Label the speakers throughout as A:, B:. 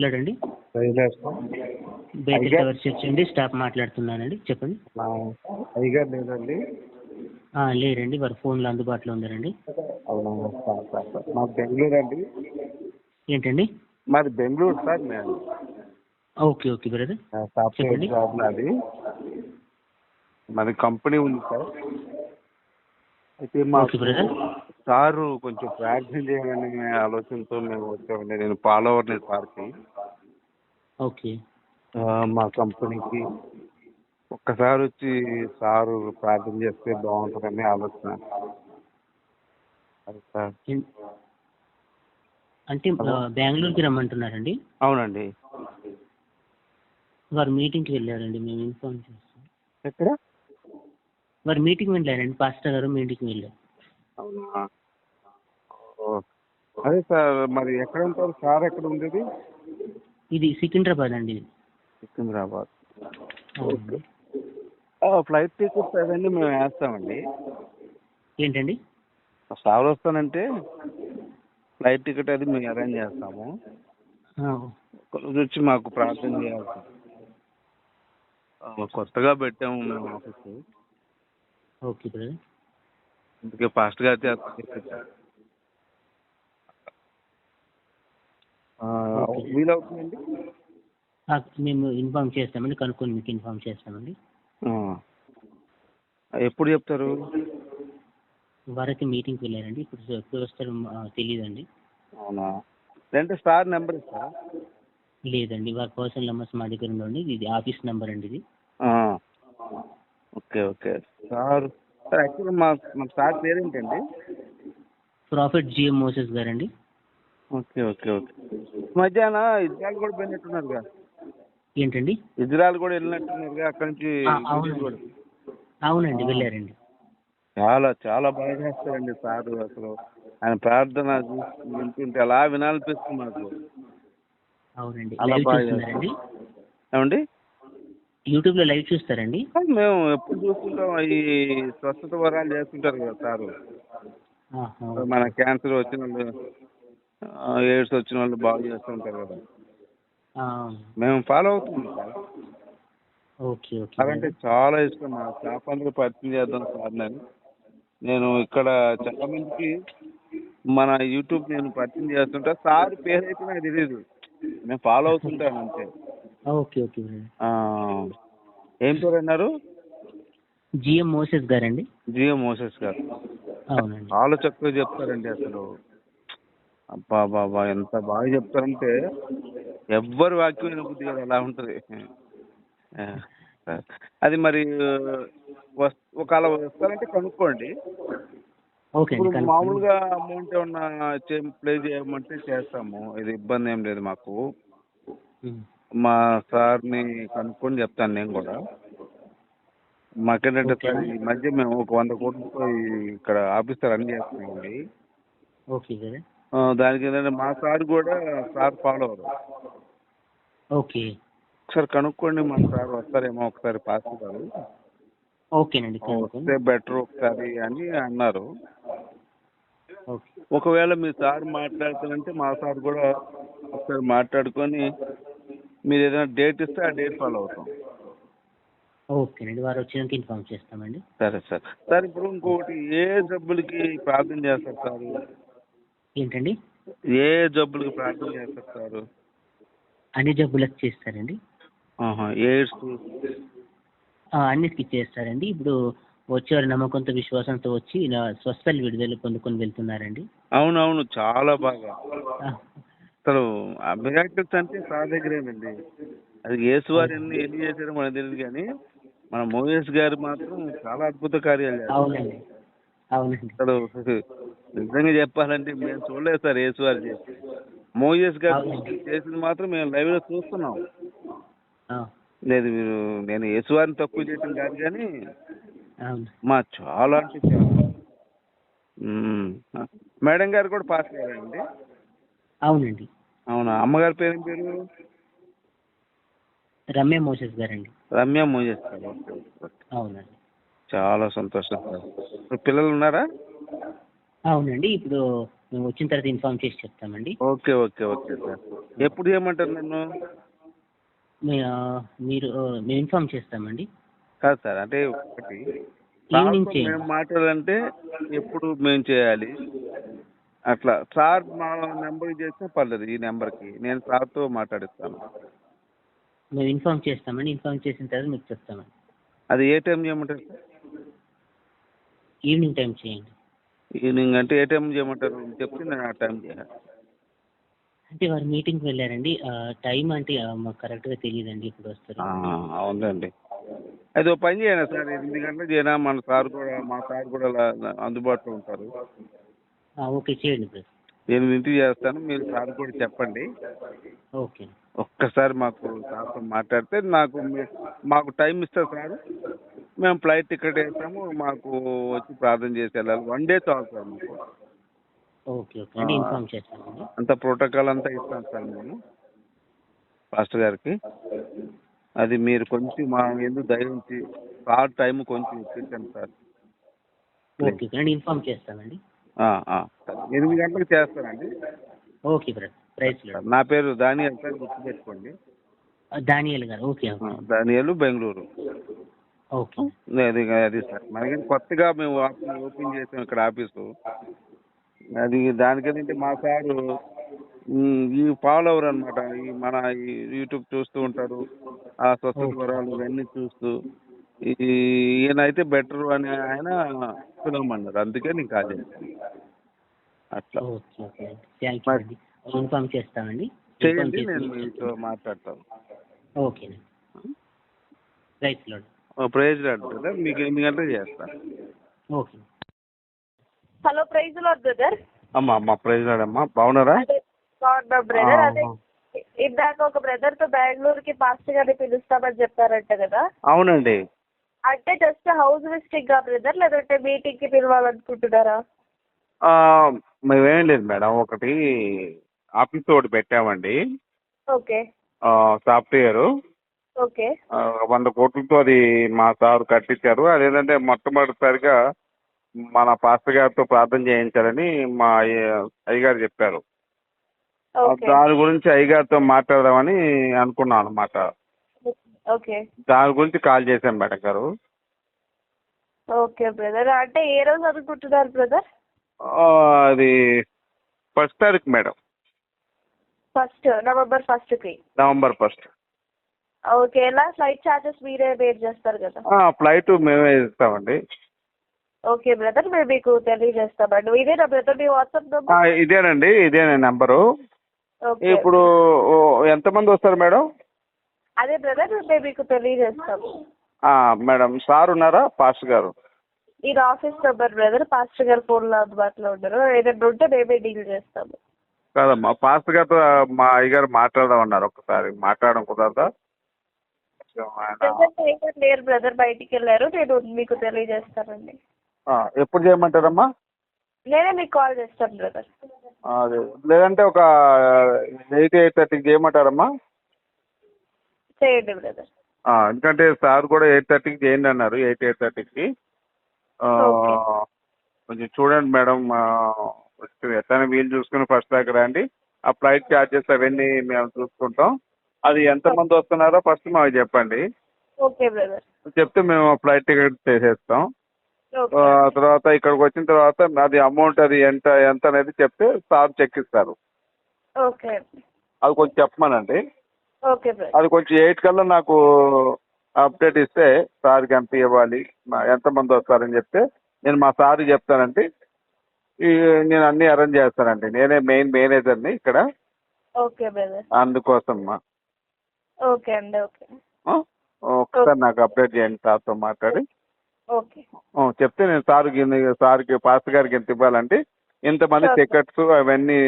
A: మాట్లాడండి. Bakery tower church అండి staff మాట్లాడుతున్నానండి. చెప్పండి.
B: అయ్యగారు లేదండి
A: లేరండి వారు ఫోన్లో అందుబాటులో
B: మాది బెంగళూరు అండి
A: ఏంటండి?
B: మాది బెంగళూరు సార్ నేను.
A: Okay okay brother. చెప్పండి.
B: జాబ్ నాది. మాది కంపెనీ ఉంది సార్. అయితే మా సారు కొంచెం ప్రాక్టీస్ చేయాలని ఆలోచనతో మేము వచ్చామండి. నేను ఫాలోవర్ని సార్కి
A: ఓకే.
B: మా కంపెనీకి ఒక్కసారి వచ్చి సారు ప్రార్థన చేస్తే బాగుంటుందని ఆలోచన. సార్.
A: అంటే బెంగళూరుకి రమ్మంటున్నారండి?
B: అవునండి.
A: వారు మీటింగ్కి వెళ్ళారండి మేము ఇన్ఫార్మ్ చేస్తాం.
B: ఎక్కడ?
A: వారు మీటింగ్ వెళ్ళారండి పాస్టర్ గారు మీటింగ్కి వెళ్ళారు.
B: అవునా. అదే సార్ మరి ఎక్కడ ఉంటారు? సార్ ఎక్కడ ఉండేది?
A: ఇది సికింద్రాబాద్ అండి.
B: సికింద్రాబాద్.
A: అవునండి.
B: ఫ్లైట్ టికెట్స్ అవన్నీ మేము వేస్తామండి.
A: ఏంటండి?
B: సార్ వస్తానంటే ఫ్లైట్ టికెట్ అది మేము అరేంజ్ చేస్తాము. వచ్చి మాకు ప్రార్థన చేయాలి సార్. కొత్తగా పెట్టాము మేము ఆఫీస్.
A: ఓకే
B: అందుకే ఫాస్ట్గా అయితే చెప్పారు. ఆ,
A: ఓకే.
B: వీలవుతుందండి?
A: మేము ఇన్ఫార్మ్ చేస్తామండి కనుక్కొని మీకు ఇన్ఫార్మ్ చేస్తామండి.
B: ఎప్పుడు చెప్తారు?
A: వారైతే మీటింగ్కి వెళ్ళారండి ఇప్పుడు ఎప్పుడు వస్తారో తెలియదండి
B: అవునా? లేదంటే స్టార్ నెంబర్ ఇస్తారా?
A: లేదండి వారి పర్సనల్ నెంబర్స్ మా దగ్గర ఉండండి ఇది ఆఫీస్ నెంబర్ అండి ఇది.
B: Okay okay. సార్ సార్ యాక్చువల్గా మా మా సార్ పేరేంటండి?
A: ప్రాఫిట్ జిఎం మోసెస్ గారండి.
B: Okay okay okay. మధ్యాహ్న ఇజ్రాయల్ కూడా పోయినట్టున్నారుగా
A: ఏంటండి?
B: ఇజ్రాయల్ కూడా వెళ్ళినట్టున్నారుగా అక్కడి నుంచి
A: ఆ, అవునండి
B: కూడా.
A: అవునండి. వెళ్ళారండి.
B: చాలా చాలా బాగా చేస్తారండి సార్ అసలు. ఆయన ప్రార్థన చూసి వింటుంటే అలా వినాలనిపిస్తుంది మాకు
A: అవునండి.
B: అలా
A: లైవ్
B: బాగా
A: చూస్తున్నారండి?
B: ఏమండి?
A: యూట్యూబ్లో లైవ్ చూస్తారండి?
B: మేము ఎప్పుడు చూస్తుంటాం ఈ స్వస్థత వరాలు చేస్తుంటారు కదా సారు.
A: ఆహా,
B: మన క్యాన్సర్ వచ్చిన వాళ్ళు. ఎయిడ్స్ వచ్చిన వాళ్ళు బాగు చేస్తుంటారు కదా. మేము ఫాలో అవుతున్నాం. Sir
A: okay okay.
B: అలాంటి చాలా ఇష్టం. మా అందరూ పరిచయం చేద్దాం సార్ నేను. నేను ఇక్కడ చాలా మందికి మన యూట్యూబ్ నేను పరిచయం చేస్తుంటా. సార్ పేరు అయితే నాకు తెలియదు నేను ఫాలో అవుతుంటాను అంతే.
A: Okay okay.
B: ఏం పేరు అన్నారు?
A: జిఎం మోసెస్ గారండి.
B: జియో మోసెస్ గారు.
A: అవునండి.
B: చాలా చక్కగా చెప్తారండి అసలు. అబ్బా బాబా ఎంత బాగా చెప్తారంటే ఎవ్వరు వాక్యం వినబుద్ధి కదా అలా ఉంటుంది. అది మరి ఒకవేళ వస్తారంటే కనుక్కోండి. ఇప్పుడు. మామూలుగా అమౌంట్ ఏమన్నా ప్లే చేయమంటే చేస్తాము. ఇది ఇబ్బంది ఏం లేదు మాకు. మా సార్ని కనుక్కొని చెప్తాను నేను కూడా. మాకేంటంటే. సార్ ఈ మధ్య మేము ఒక వంద కోట్లతో ఈ- ఇక్కడ ఆఫీస్ రన్ చేస్తున్నామండి.
A: ఓకే
B: దానికి ఏంటంటే మా సార్ కూడా సార్ ఫాలో అవ్వరు.
A: ఓకే.
B: ఒకసారి కనుక్కోండి మా సార్ వస్తారేమో ఒకసారి పాస్ గారు
A: ఓకేనండి
B: వస్తే బెటర్ ఒకసారి అని అన్నారు. ఒకవేళ మీ సార్ మాట్లాడుతానంటే మా సార్ కూడా ఒకసారి మాట్లాడుకొని మీరు ఏదైనా డేట్ ఇస్తే ఆ డేట్ ఫాలో అవుతాం.
A: ఓకేనండి వారు వచ్చినాక ఇన్ఫార్మ్ చేస్తామండి.
B: సరే సార్. సార్ ఇప్పుడు ఇంకొకటి ఏ జబ్బులకి ప్రార్థన చేస్తారు సార్?
A: ఏంటండి?
B: ఏ జబ్బులకి ప్రార్థన చేస్తారు
A: అన్ని జబ్బులకు చేస్తారండి.
B: ఎయిడ్స్
A: అన్నిటికీ చేస్తారండి. ఇప్పుడు వచ్చేవారు నమ్మకంతో విశ్వాసంతో వచ్చి ఇలా స్వస్థలు విడుదల పొందుకొని వెళ్తున్నారండి.
B: అవునవును చాలా బాగా. అసలు మిరాకిల్స్ అంటే సార్ దగ్గరేనండి. అది యేసు వారు ఎన్ని ఎన్ని చేశారో మనకు తెలియదు కానీ మన మోయేష్ గారు మాత్రం చాలా అద్భుత కార్యాలు
A: అవునండి. అవునండి.
B: అసలు నిజంగా చెప్పాలంటే మేము చూడలేదు సార్ యేసు వారు చేసి మోయేష్ గారు. చేసింది మాత్రం మేము లైవ్లో చూస్తున్నాం లేదు మీరు నేను యేసు వారిని తక్కువ చేయటం కాదు కానీ మా చాలా అంటే చాలా మ్మ్. మేడం గారు కూడా పాస్ అయ్యారండి?
A: అవునండి.
B: అవునా? అమ్మగారి పేరు ఏం పేరు?
A: రమ్య మోసెస్ గారండి.
B: రమ్య మోజెస్ గారు.
A: అవునండి.
B: చాలా సంతోషం సార్. పిల్లలు ఉన్నారా?
A: అవునండి. ఇప్పుడు మేము వచ్చిన తర్వాత ఇన్ఫామ్ చేసి చెప్తామండి.
B: Okay okay okay sir. ఎప్పుడు చేయమంటారు నన్ను?
A: మీరు మేము ఇన్ఫామ్ చేస్తామండి.
B: కాదు సార్ అంటే ఒకటి
A: ఈవినింగ్
B: మేము మాట్లాడాలంటే ఎప్పుడు మేము చేయాలి? అట్లా సార్ మా నెంబర్కి చేస్తే పర్లేదు ఈ నెంబర్కి. నేను సార్తో మాట్లాడిస్తాను.
A: మేము ఇన్ఫామ్ చేస్తామండి. ఇన్ఫామ్ చేసిన తర్వాత మీకు చెప్తామండి.
B: అది ఏ టైం చేయమంటారు సార్?
A: ఈవినింగ్ టైం చేయండి.
B: ఈవినింగ్ అంటే ఏ టైం చేయమంటారు? చెప్తే నేను ఆ టైం చేయాలి
A: అంటే వారు మీటింగ్కి వెళ్ళారండి. టైం అంటే మాకు కరెక్ట్గా తెలియదండి ఇప్పుడు వస్తారు.
B: అవునండి అది ఒక పని చేయండి సార్. ఎనిమిది గంటలకు చేయనా? మన సార్ కూడా మా సార్ కూడా అందుబాటులో ఉంటారు.
A: ఓకే. చేయండి బ్రదర్
B: ఎనిమిదింటికి చేస్తాను. మీరు సార్ కూడా చెప్పండి.
A: ఓకే.
B: ఒక్కసారి మాకు సార్తో మాట్లాడితే నాకు మాకు టైం ఇస్తారు సార్. మేము ఫ్లైట్ టికెట్ వేస్తాము మాకు వచ్చి ప్రార్థన చేసి వెళ్ళాలి. వన్ డే చాలు సార్ మాకు
A: ఓకే ఇన్ఫామ్ చేస్తామండి
B: అంత ప్రోటోకాల్ అంతా ఇస్తాం సార్ మేము పాస్టర్ గారికి. అది మీరు కొంచెం మా ఎందుకు దయించి సార్ టైం కొంచెం ఇప్పించండి సార్.
A: Okay okay. అంటే ఇన్ఫామ్ చేస్తామండి
B: ఆ, ఆ, సరే. ఎనిమిది గంటలకు చేస్తానండి.
A: Okay brother. ప్రైస్
B: నా పేరు దానియల్ సార్ గుర్తుపెట్టుకోండి
A: దానియల్ గారు. ఓకే
B: ఆ, దానియలు బెంగళూరు. అది అది సార్. మనకి కొత్తగా మేము ఓపెన్ చేసాం ఇక్కడ ఆఫీసు. అది దానికంటే మా సారు ఈ ఫాలోవర్ అనమాట ఈ మన యూట్యూబ్ చూస్తూ ఉంటారు. ఆ స్వస్థత వరాలు ఇవన్నీ చూస్తూ. ఈ ఈయన అయితే బెటర్ అని ఆయన పిలవమన్నారు అందుకే నేను కాల్ చేశాను. అట్లా.
A: Okay okay. ఇన్ఫామ్ చేస్తామండి
B: చేయండి నేను మీతో. మాట్లాడతాను.
A: ఓకేనండి. Right load.
B: ప్రైజ్ కదా మీకు ఎనిమిది గంటలకు చేస్తాను
A: okay.
C: Hello praise lord brother.
B: అమ్మా అమ్మా ప్రైజ్ రాడమ్మా బాగున్నారా?
C: బ్రదర్. అదే. ఇందాక ఒక బ్రదర్తో బెంగళూరుకి పాస్టర్ గారిని పిలుస్తామని చెప్పారంట కదా.
B: అవునండి.
C: అంటే జస్ట్ హౌస్ విజిటింగ్గా బ్రదర్ లేదంటే మీటింగ్కి పిలవాలనుకుంటున్నారా?
B: మేమేం లేదు మేడం. ఒకటి ఆఫీస్ ఒకటి పెట్టామండి.
C: ఓకే.
B: సాఫ్ట్వేర్. వంద కోట్లతో అది మా సార్ కట్టించారు. అదేంటంటే మొట్టమొదటిసారిగా మన పాస్టర్ గారితో ప్రార్థన చేయించాలని మా అయ్య- అయ్యగారు చెప్పారు. దాని గురించి అయ్యగారితో మాట్లాడదామని అనుకున్నాను అనమాట
C: ఓకే.
B: దాని గురించి కాల్ చేశాను మేడం గారు.
C: Okay brother. అంటే ఏ రోజు అనుకుంటున్నారు బ్రదర్?
B: అది ఫస్ట్ తారీఖు మేడం.
C: ఫస్ట్ నవంబర్ ఫస్ట్కి
B: నవంబర్ ఫస్ట్.
C: ఓకే ఎలా ఫ్లైట్ ఛార్జెస్ మీరే పే చేస్తారు కదా?
B: ఫ్లైట్ మేమే ఇస్తామండి.
C: ఓకే బ్రదర్ మేము మీకు తెలియజేస్తామండి ఇదేనా బ్రదర్ మీ వాట్సాప్ నెంబర్
B: ఇదేనండి ఇదే నెంబరు
C: ఓకే.
B: ఇప్పుడు ఓ, ఎంతమంది వస్తారు మేడం?
C: అదే బ్రదర్ మేము మీకు తెలియజేస్తాము
B: ఆ, మేడం సార్ ఉన్నారా? పాస్టర్ గారు?
C: ఇది ఆఫీస్ నెంబర్ బ్రదర్ పాస్టర్ గారు ఫోన్లో అందుబాటులో ఉండరు. ఏదైనా ఉంటే మేమే డీల్ చేస్తాము.
B: కాదమ్మా పాస్టర్ గారితో మా అయ్యగారు మాట్లాడదామన్నారు. ఒకసారి మాట్లాడడం కుదరదా?
C: లేరు బ్రదర్ బయటికి వెళ్ళారు. నేను మీకు తెలియజేస్తానండి.
B: ఎప్పుడు చేయమంటారమ్మా?
C: నేనే మీకు కాల్ చేస్తాను బ్రదర్.
B: అదే. లేదంటే ఒక ఎయిట్ ఎయిట్ థర్టీకి చేయమంటారమ్మా?
C: చేయండి బ్రదర్.
B: ఎందుకంటే సార్ కూడా ఎయిట్ థర్టీకి చేయండి అన్నారు. ఎయిట్ ఎయిట్ థర్టీకి. కొంచెం చూడండి మేడం ఆ, ఎట్లయినా వీలు చూసుకుని ఫస్ట్ దాకా రండి. ఆ ఫ్లైట్ ఛార్జెస్ అవన్నీ మేము చూసుకుంటాం. అది ఎంతమంది వస్తున్నారో ఫస్ట్ మాకు చెప్పండి.
C: Okay brother.
B: చెప్తే మేము ఫ్లైట్ టికెట్ చేసేస్తాం. తర్వాత ఇక్కడికి వచ్చిన తర్వాత అది అమౌంట్ అది ఎంత ఎంత అనేది చెప్తే సార్ చెక్ ఇస్తారు.
C: ఓకే.
B: అది కొంచెం చెప్పమనండి.
C: ఓకే
B: అది కొంచెం ఎయిట్ కల్లా నాకు అప్డేట్ ఇస్తే సార్కి ఎంత ఇవ్వాలి మా- ఎంతమంది వస్తారని చెప్తే నేను మా సార్కి చెప్తానండి. నేను అన్నీ అరేంజ్ చేస్తానండి. నేనే మెయిన్ మేనేజర్ని ఇక్కడ.
C: ఓకే
B: అందుకోసం
C: ఓకే అండి ఓకే.
B: ఒకసారి నాకు అప్డేట్ చేయండి సార్తో మాట్లాడి.
C: ఓకే.
B: చెప్తే నేను సార్కి సార్కి పాస్టర్ గారికి ఎంత ఇవ్వాలంటే ఇంతమంది. టికెట్స్ అవన్నీ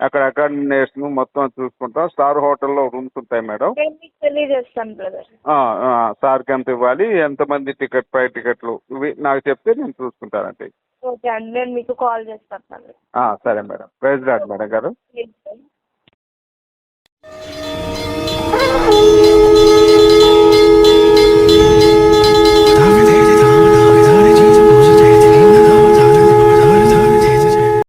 B: అక్కడ అకామిడేషన్ మొత్తం చూసుకుంటాం. స్టార్ హోటల్లో రూమ్స్ ఉంటాయి మేడం. సార్కి ఎంత ఇవ్వాలి ఎంతమంది టికెట్ పై టికెట్లు ఇవి నాకు చెప్తే నేను చూసుకుంటానండి.
C: ఓకే అండి నేను మీకు కాల్ చేస్తాను మళ్ళీ
B: ఆ, సరే మేడం. ప్రైజ్ రాడ్ మేడం గారు.